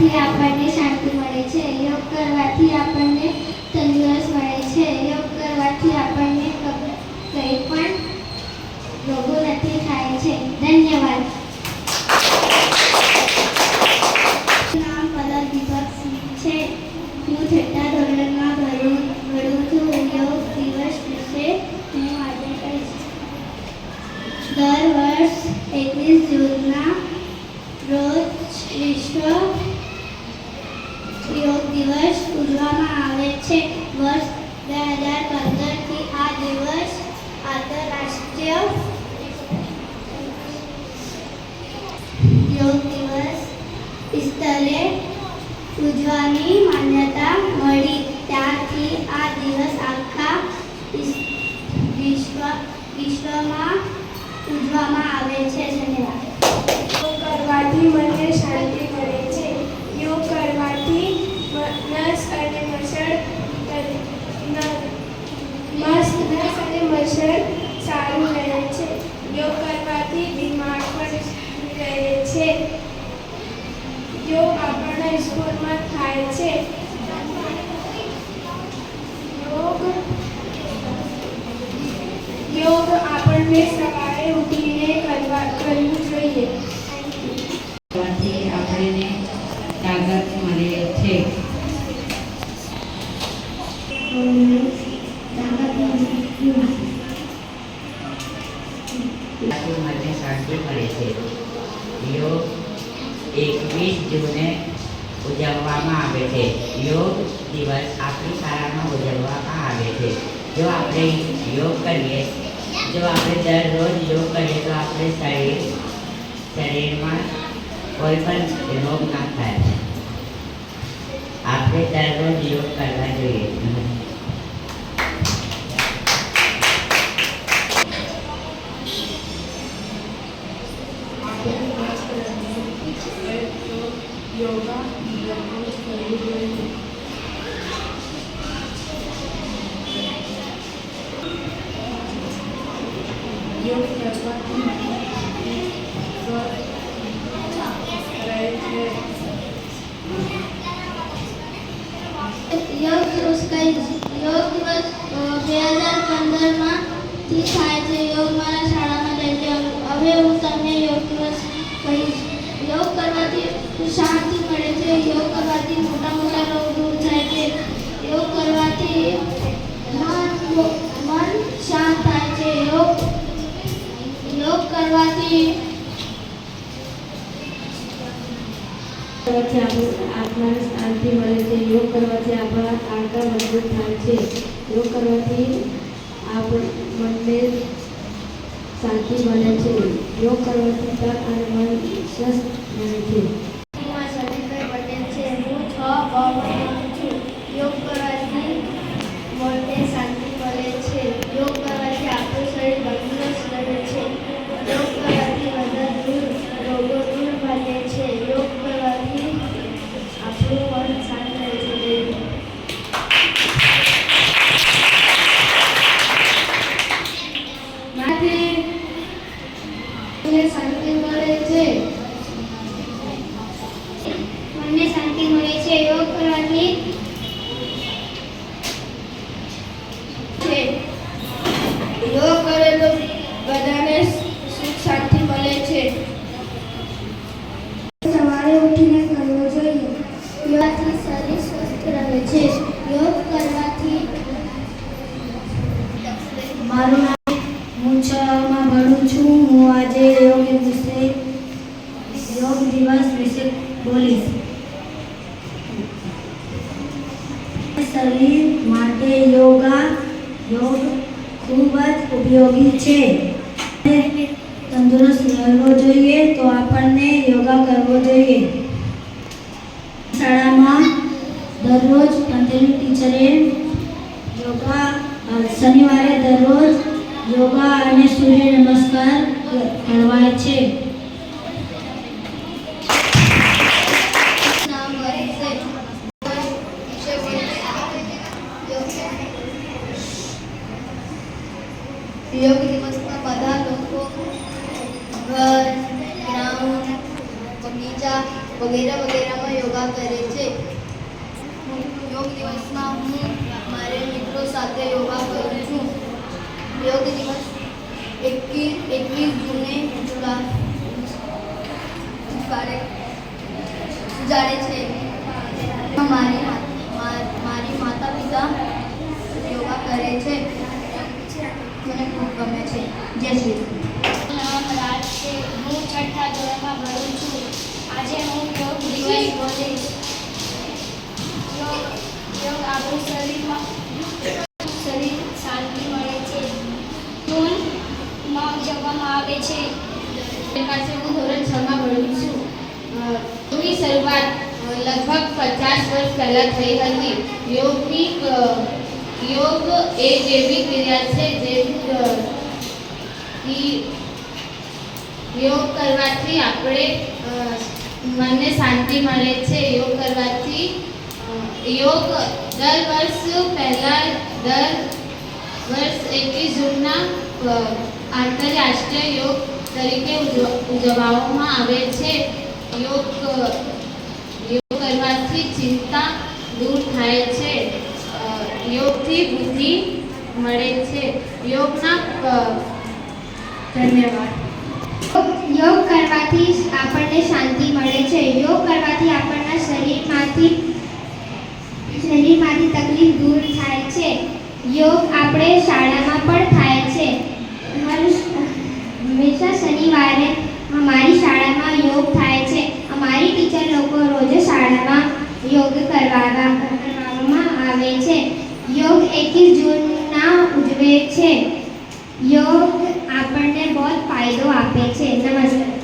કરવાથી આપણને શાંતિ મળે છે. યોગ કરવાથી આપણને આવે છે ધન્યવાદ કરવાથી મને શાંતિ મળે છે. યોગ કરવાથી નસ અને મસળ તર- ન- મસ, નસ અને મસળ સારું રહે છે. યોગ કરવાથી બીમાર પણ રહે છે યોગ આપણા સ્કૂલમાં થાય છે યોગ યોગ આપણને સવારે ઉઠીને કરવા કરવું જોઈએ કરવાથી આપણને તાકાત મળે છે આથી મને શાંતિ મળે છે યોગ એકવીસ જૂને ઉજવવામાં આવે છે યોગ દિવસ આપણી શાળામાં ઉજવવામાં આવે છે જો આપણે યોગ કરીએ જો આપણે દરરોજ યોગ કરીએ તો આપણે શરીર શરીરમાં કોઈ પણ રોગ ના થાય આપણે દરરોજ યોગ કરવા જોઈએ યોગા દરરોજ કરવું જોઈએ બે હજાર પંદરમાં થી થાય છે યોગ મારા શાળામાં છે હવે હું તમને યોગ દિવસ કહીશ યોગ કરવાથી શાંતિ મળે છે યોગ કરવાથી મોટા મોટા રોગ યોગ કરવાથી આપણા હાડકાં મજબૂત થાય છે યોગ કરવાથી આપણ મનને શાંતિ મળે છે યોગ કરવાથી તન અને મન સ્વસ્થ રહે છે શાંતિ મળે છે યોગ કરવાથી છે. યોગ કરે તો બધાને સુખ શાંતિ મળે છે. સવારે ઉઠીને કરવો જોઈએ. યોગથી શરીર સ્વસ્થ રહે છે. યોગ કરવાથી મારું નામ હું ભણું છું. હું આજે યોગ વિશે યોગ દિવસ વિશે બોલીશ. ઉપયોગી છે. તંદુરસ્ત રહેવો જોઈએ તો આપણને યોગા કરવો જોઈએ. શાળામાં દરરોજ પંદરમી ટીચરે યોગા શનિવારે દરરોજ યોગા અને સૂર્ય નમસ્કાર કરવાય છે. બગીચા વગેરે વગેરેમાં યોગા કરે છે. યોગ દિવસમાં હું મારે મિત્રો સાથે યોગા કરું છું. યોગ દિવસ એકવીસ એકવીસ જૂને જુલા જાણે છે મારી મા- મા- મારી માતા પિતા યોગા કરે છે મને ખૂબ ગમે છે જય શ્રી કૃષ્ણ નામ રાજ છે હું ધોરણમાં ભણું છું. આજે હું યોગ દિવસ બોલીશ યોગ આપણું શરીરમાં શરીર શાંતિ મળે છે. ધૂનમાં ઉજવવામાં આવે છે. પાસે હું ધોરણ છમાં ભણું છું. યોગની શરૂઆત લગભગ પચાસ વર્ષ પહેલાં થઈ હતી. યોગની યોગ એ એવી ક્રિયા છે જે યોગ કરવાથી આપણે મનને શાંતિ મળે છે. યોગ કરવાથી યોગ દર વર્ષ પહેલાં દર વર્ષ એકવીસ જૂનના આંતરરાષ્ટ્રીય યોગ તરીકે ઉજવ- ઉજવવામાં આવે છે. યોગ યોગ કરવાથી ચિંતા દૂર થાય છે. યોગથી બુદ્ધિ મળે છે. યોગના ધન્યવાદ. યોગ કરવાથી આપણને શાંતિ મળે છે. યોગ કરવાથી આપણના શરીરમાંથી શરીરમાંથી તકલીફ દૂર થાય છે. યોગ આપણે શાળામાં પણ થાય છે. હંમેશા શનિવારે અમારી શાળામાં યોગ થાય છે. અમારી ટીચર લોકો રોજ શાળામાં યોગ કરવામાં આવે છે. યોગ એકવીસ જૂનના ઉજવે છે. યોગ આપણને બહુ ફાયદો આપે છે. નમસ્તે